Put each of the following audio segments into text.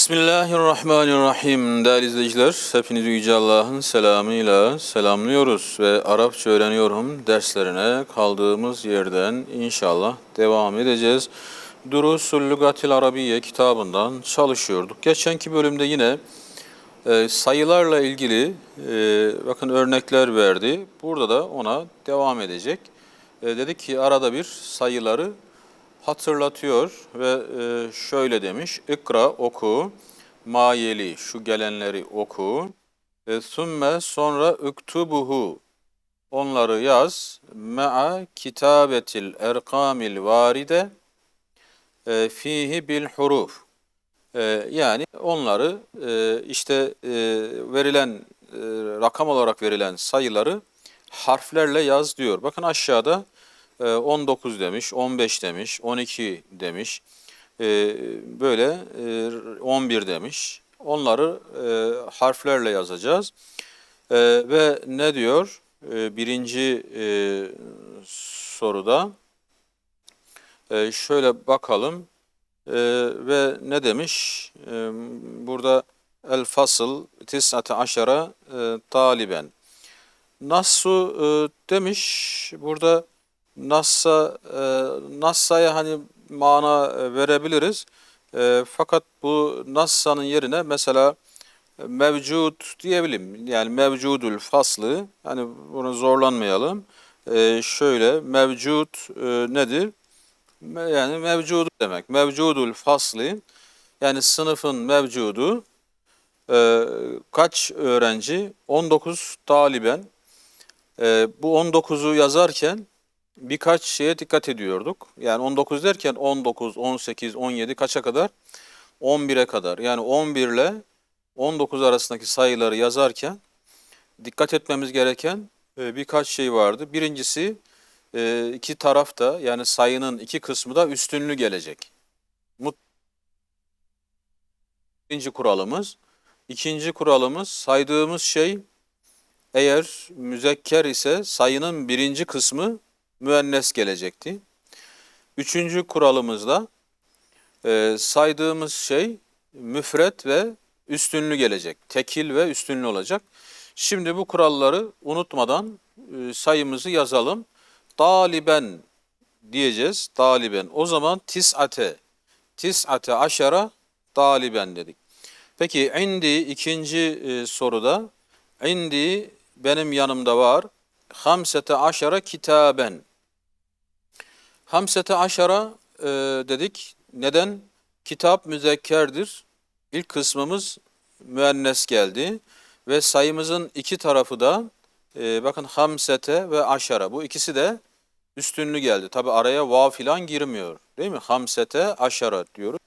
Bismillahirrahmanirrahim. Değerli izleyiciler, hepinizi Yüce Allah'ın selamıyla selamlıyoruz ve Arapça öğreniyorum derslerine kaldığımız yerden inşallah devam edeceğiz. Durusul Lugatil Arabiye kitabından çalışıyorduk. Geçenki bölümde yine e, sayılarla ilgili e, bakın örnekler verdi. Burada da ona devam edecek. E, dedi ki arada bir sayıları hatırlatıyor ve e, şöyle demiş. İkra oku, mayeli şu gelenleri oku. E, sümme sonra uktubuhu onları yaz. Me'a kitabetil erkamil varide e, fihi bil huruf. E, yani onları e, işte e, verilen e, rakam olarak verilen sayıları harflerle yaz diyor. Bakın aşağıda 19 demiş, 15 demiş, 12 demiş, e, böyle e, 11 demiş. Onları e, harflerle yazacağız. E, ve ne diyor? E, birinci e, soruda e, şöyle bakalım. E, ve ne demiş? E, burada el fasıl tis'ate aşara e, taliben. Nassu e, demiş. Burada Nassa, e, Nassa'ya hani mana e, verebiliriz. E, fakat bu Nassa'nın yerine mesela e, mevcut diyebilirim. Yani mevcudul faslı. Hani bunu zorlanmayalım. E, şöyle mevcut e, nedir? Yani mevcudu demek. Mevcudul faslı yani sınıfın mevcudu e, kaç öğrenci? 19 taliben. E, bu 19'u yazarken birkaç şeye dikkat ediyorduk. Yani 19 derken 19, 18, 17 kaça kadar? 11'e kadar. Yani 11 ile 19 arasındaki sayıları yazarken dikkat etmemiz gereken e, birkaç şey vardı. Birincisi e, iki tarafta yani sayının iki kısmı da üstünlü gelecek. Birinci kuralımız. İkinci kuralımız saydığımız şey eğer müzekker ise sayının birinci kısmı müennes gelecekti. Üçüncü kuralımızda e, saydığımız şey müfret ve üstünlü gelecek. Tekil ve üstünlü olacak. Şimdi bu kuralları unutmadan e, sayımızı yazalım. Daliben diyeceğiz. Daliben. O zaman tis'ate. Tis'ate aşara daliben dedik. Peki indi ikinci e, soruda indi benim yanımda var. Hamsete aşara kitaben. Hamsete aşara e, dedik. Neden? Kitap müzekkerdir. İlk kısmımız müennes geldi. Ve sayımızın iki tarafı da e, bakın hamsete ve aşara. Bu ikisi de üstünlü geldi. Tabi araya vav filan girmiyor. Değil mi? Hamsete aşara diyoruz.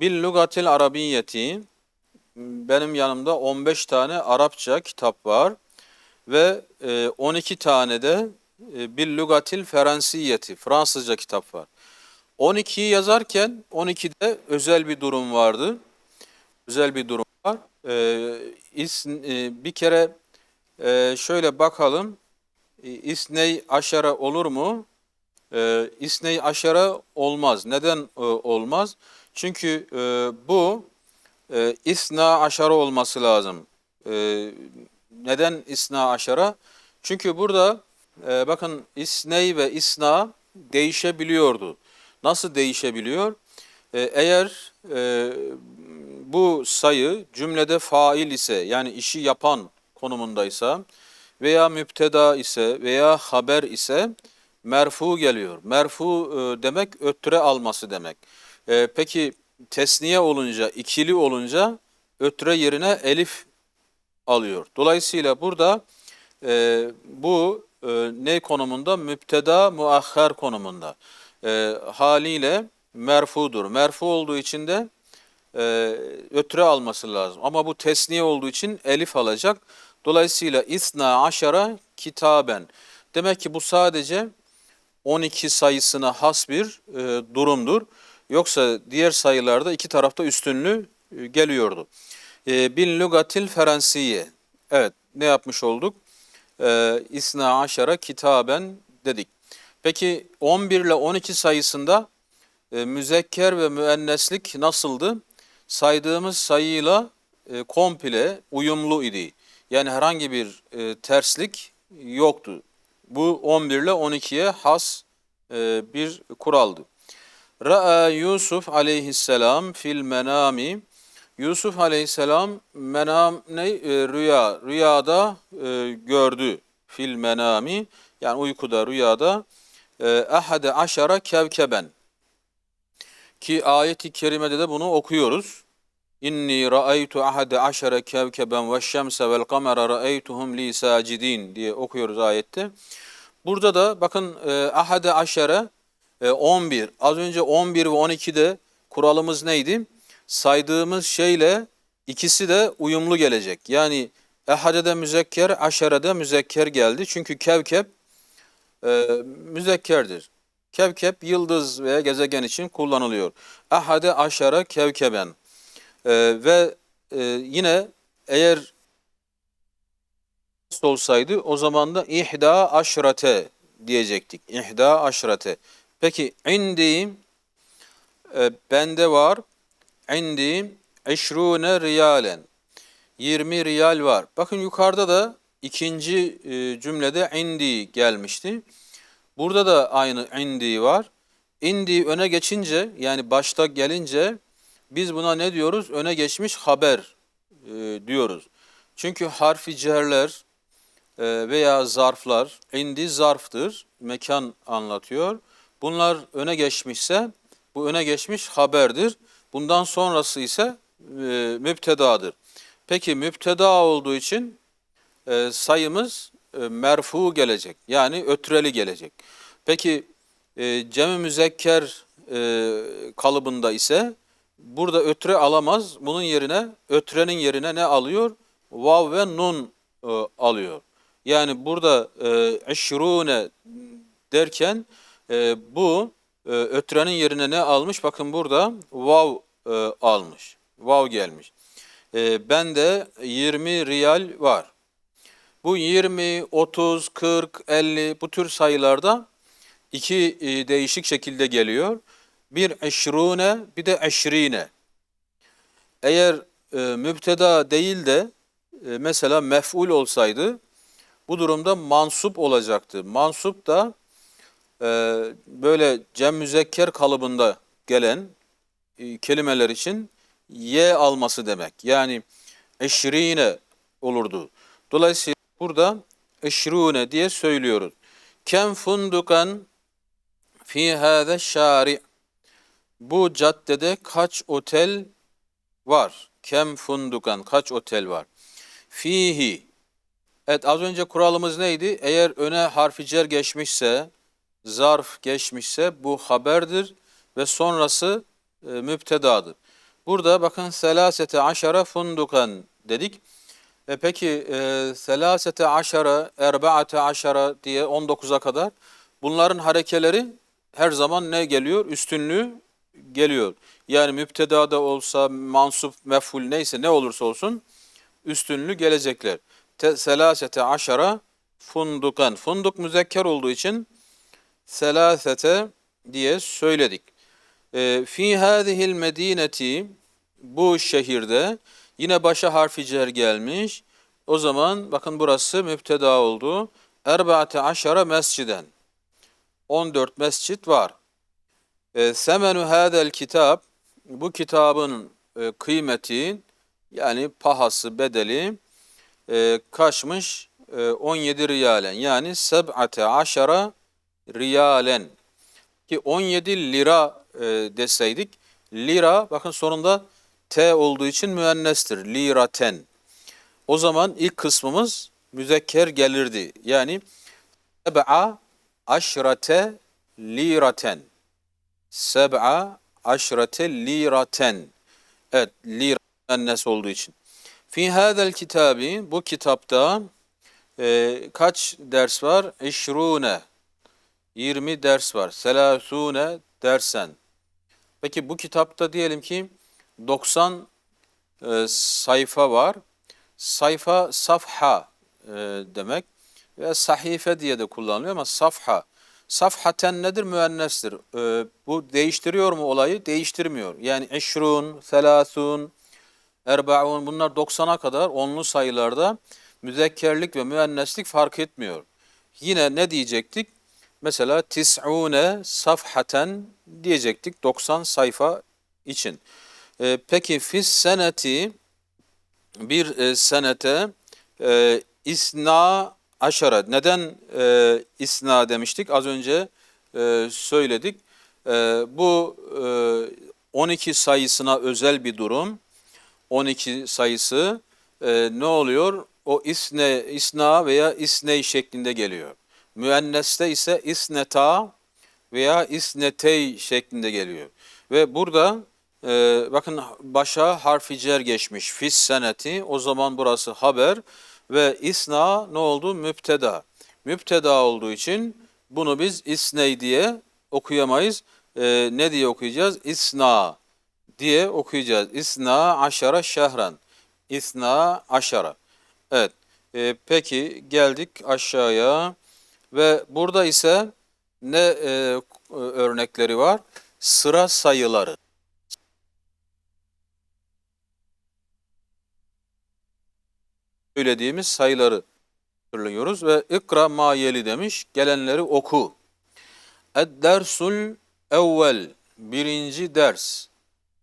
Bil lugatil arabiyeti benim yanımda 15 tane Arapça kitap var ve e, 12 tane de e, bil lugatil feransiyeti Fransızca kitap var. 12'yi yazarken 12'de özel bir durum vardı. Özel bir durum var. E, is, e, bir kere e, şöyle bakalım. E, İsney aşara olur mu? E, İsney aşara olmaz. Neden olmaz? Çünkü bu isna aşara olması lazım. Neden isna aşara? Çünkü burada e, bakın isney ve isna değişebiliyordu. Nasıl değişebiliyor? E, eğer e, bu sayı cümlede fail ise yani işi yapan konumundaysa veya müpteda ise veya haber ise merfu geliyor. Merfu e, demek öttüre alması demek. E, peki tesniye olunca, ikili olunca ötre yerine elif alıyor. Dolayısıyla burada e, bu e, ne konumunda? Müpteda muahher konumunda. E, haliyle merfudur. Merfu olduğu için de e, ötre alması lazım. Ama bu tesniye olduğu için elif alacak. Dolayısıyla isna aşara kitaben. Demek ki bu sadece 12 sayısına has bir e, durumdur. Yoksa diğer sayılarda iki tarafta üstünlüğü e, geliyordu. E, bin lugatil feransiye. Evet ne yapmış olduk? E, İsna aşara kitaben dedik. Peki 11 ile 12 sayısında e, müzekker ve müenneslik nasıldı? saydığımız sayıyla e, komple uyumlu idi. Yani herhangi bir e, terslik yoktu. Bu 11 ile 12'ye has e, bir kuraldı. Ra'a Yusuf aleyhisselam fil menami. Yusuf aleyhisselam menam ne? E, rüya. Rüyada e, gördü. Fil menami. Yani uykuda, rüyada. E, ahade aşara kevkeben. Ki ayeti kerimede de bunu okuyoruz. İnni ra'aytu ahade aşara kevkeben ve şemse vel kamera ra'aytuhum li sacidin diye okuyoruz ayette. Burada da bakın e, ahade aşere e, 11. Az önce 11 ve 12'de kuralımız neydi? Saydığımız şeyle ikisi de uyumlu gelecek. Yani ehadede müzekker, aşerede müzekker geldi. Çünkü kevkep e, müzekkerdir. Kevkep yıldız veya gezegen için kullanılıyor. Ahade aşara kevkeben. E, ve e, yine eğer olsaydı o zaman da ihda aşrate diyecektik. İhda aşrate. Peki indi e, bende var. İndi eşrune riyalen. 20 riyal var. Bakın yukarıda da ikinci e, cümlede indi gelmişti. Burada da aynı indi var. İndi öne geçince yani başta gelince biz buna ne diyoruz? Öne geçmiş haber e, diyoruz. Çünkü harfi cerler e, veya zarflar, indi zarftır, mekan anlatıyor. Bunlar öne geçmişse bu öne geçmiş haberdir. Bundan sonrası ise e, müptedadır. Peki müpteda olduğu için e, sayımız e, merfu gelecek. Yani ötreli gelecek. Peki e, cem-i müzekker e, kalıbında ise burada ötre alamaz. Bunun yerine ötrenin yerine ne alıyor? Vav ve nun e, alıyor. Yani burada e, eşrune derken e, bu e, ötrenin yerine ne almış? Bakın burada vav e, almış. Vav gelmiş. E, bende 20 riyal var. Bu 20, 30, 40, 50 bu tür sayılarda iki e, değişik şekilde geliyor. Bir eşrune bir de eşrine. Eğer e, müpteda değil de e, mesela mef'ul olsaydı bu durumda mansup olacaktı. Mansup da e, böyle cem müzekker kalıbında gelen e, kelimeler için ye alması demek. Yani eşrine olurdu. Dolayısıyla burada eşrune diye söylüyoruz. Kem fundukan fi hâze şari. Bu caddede kaç otel var? Kem fundukan kaç otel var? Fihi. Evet az önce kuralımız neydi? Eğer öne harfi cer geçmişse, zarf geçmişse bu haberdir ve sonrası e. Burada bakın selasete aşara fundukan dedik. E peki e, selasete aşara, erbaate aşara diye 19'a kadar bunların harekeleri her zaman ne geliyor? Üstünlüğü geliyor. Yani müpteda da olsa, mansup, mefhul neyse ne olursa olsun üstünlüğü gelecekler. Te, selasete aşara fundukan. Funduk müzekker olduğu için selasete diye söyledik. E, fi hadihil medineti bu şehirde yine başa harfi cer gelmiş. O zaman bakın burası müpteda oldu. Erbaate aşara mesciden. 14 mescit var. E, semenu hadel kitap bu kitabın e, kıymeti yani pahası bedeli e, kaçmış? E, 17 riyalen yani seb'ate aşara riyalen ki 17 lira e, deseydik lira bakın sonunda t olduğu için müennestir liraten. O zaman ilk kısmımız müzekker gelirdi. Yani seb'a aşrate liraten. Seb'a aşrate liraten. Evet, lira müennes olduğu için. Fi hadel kitabi, bu kitapta e, kaç ders var? İşrune. 20 ders var. Selasune dersen. Peki bu kitapta diyelim ki 90 e, sayfa var. Sayfa safha e, demek ve sahife diye de kullanılıyor ama safha. Safhaten nedir? Müennestir. Ee, bu değiştiriyor mu olayı? Değiştirmiyor. Yani eşrun, selâsun, erbaun bunlar 90'a kadar onlu sayılarda müzekkerlik ve müenneslik fark etmiyor. Yine ne diyecektik? Mesela tis'une safhaten diyecektik 90 sayfa için. Ee, peki fis seneti bir e, senete e, isna aşara. Neden e, isna demiştik? Az önce e, söyledik. E, bu e, 12 sayısına özel bir durum. 12 sayısı e, ne oluyor? O isne, isna veya isney şeklinde geliyor. Müenneste ise isneta veya isnetey şeklinde geliyor. Ve burada e, bakın başa harfi cer geçmiş. Fis seneti o zaman burası haber ve isna ne oldu? Müpteda. Müpteda olduğu için bunu biz isney diye okuyamayız. E, ne diye okuyacağız? İsna diye okuyacağız. İsna aşara şehran. İsna aşara. Evet. E, peki geldik aşağıya ve burada ise ne e, örnekleri var? Sıra sayıları. Söylediğimiz sayıları hatırlıyoruz ve ikra ma demiş. Gelenleri oku. Ed-dersul evvel. Birinci ders.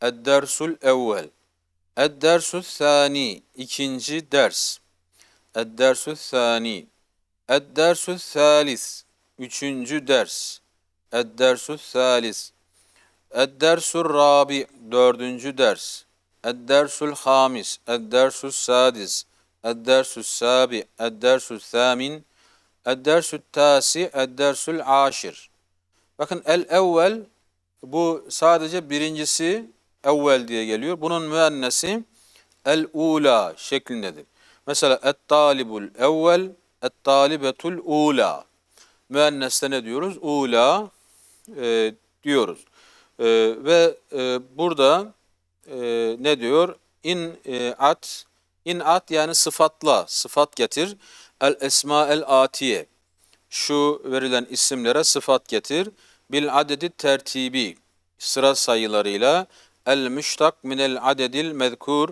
Ed-dersul evvel. Ed-dersul thani. ikinci ders. Ed-dersul thani. Ed-dersul thalis. Üçüncü ders. Ed-dersul thalis. Ed-dersul rabi. Dördüncü ders. Ed-dersul hamis. Ed-dersul sadis. Ed-dersul sabi. Ed-dersul thamin. Ed-dersul tasi. Ed-dersul aşir. Bakın el-evvel bu sadece birincisi evvel diye geliyor. Bunun müennesi el-ula şeklindedir. Mesela et-talibul evvel, et-talibetul ula. Müenneste ne diyoruz? Ula e, diyoruz. E, ve e, burada e, ne diyor? İn e, at, in at yani sıfatla, sıfat getir. El esma el atiye. Şu verilen isimlere sıfat getir. Bil adedi tertibi sıra sayılarıyla el müştak minel adedil mezkur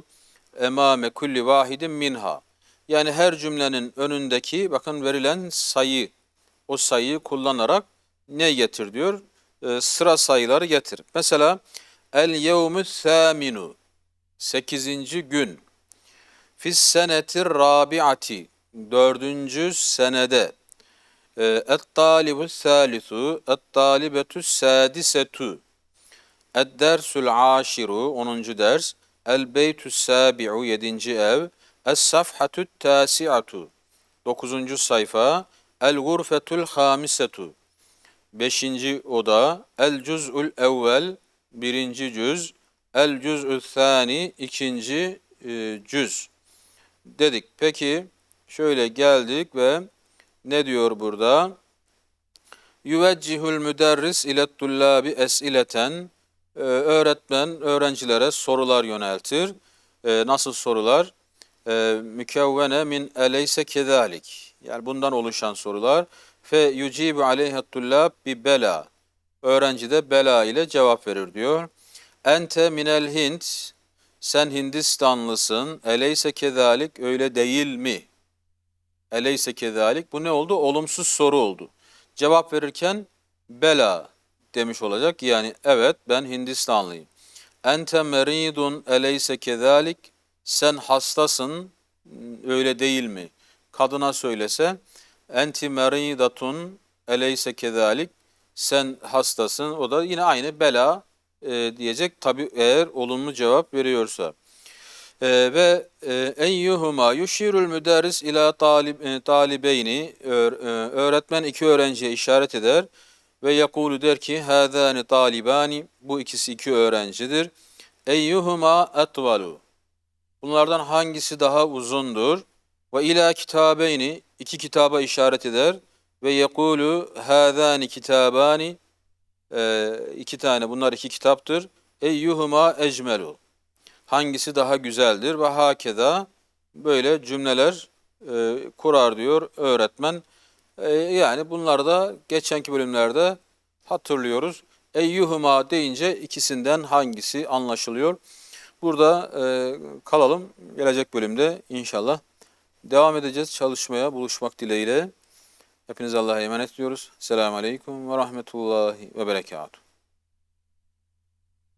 emame kulli vahidin minha. Yani her cümlenin önündeki bakın verilen sayı o sayıyı kullanarak ne getir diyor? Ee, sıra sayıları getir. Mesela el yevmü thaminu 8. gün fis senetir rabiati dördüncü senede et-talibu thalithu et-talibetü sadisetu Ed-dersul aşiru 10. ders El-beytü sabi'u 7. ev Es-safhatü tasi'atu 9. sayfa El-gurfetul hamisetu 5. oda El-cüz'ül evvel 1. cüz El-cüz'ü thani 2. E, cüz dedik. Peki şöyle geldik ve ne diyor burada? Yüveccihul müderris ile tullabi esileten ee, öğretmen öğrencilere sorular yöneltir. Ee, nasıl sorular? Ee, mükevvene min eleyse kezalik. Yani bundan oluşan sorular. Fe yucibu aleyhet tullab bi bela. Öğrenci de bela ile cevap verir diyor. Ente minel Hint. Sen Hindistanlısın. Eleyse kezalik öyle değil mi? Eleyse kezalik. Bu ne oldu? Olumsuz soru oldu. Cevap verirken bela demiş olacak. Yani evet ben Hindistanlıyım. Ente meridun eleyse kezalik. Sen hastasın öyle değil mi? Kadına söylese enti meridatun eleyse kezalik. Sen hastasın. O da yine aynı bela e, diyecek. Tabi eğer olumlu cevap veriyorsa. E, ve e, eyyuhuma yuşirul müderris ila talib, e, talibeyni e, öğretmen iki öğrenciye işaret eder ve yakulu der ki hâzâni talibani bu ikisi iki öğrencidir. Eyyuhuma etvalu bunlardan hangisi daha uzundur? Ve ila kitabeyni iki kitaba işaret eder ve yekulu hâzâni kitabani e, iki tane bunlar iki kitaptır. Eyyuhuma ecmelu hangisi daha güzeldir ve hakeza böyle cümleler e, kurar diyor öğretmen. E, yani bunları da geçenki bölümlerde hatırlıyoruz. Eyyuhuma deyince ikisinden hangisi anlaşılıyor? Burada e, kalalım. Gelecek bölümde inşallah devam edeceğiz çalışmaya, buluşmak dileğiyle. Hepinize Allah'a emanet ediyoruz. Selamun Aleyküm ve Rahmetullahi ve Berekatuhu.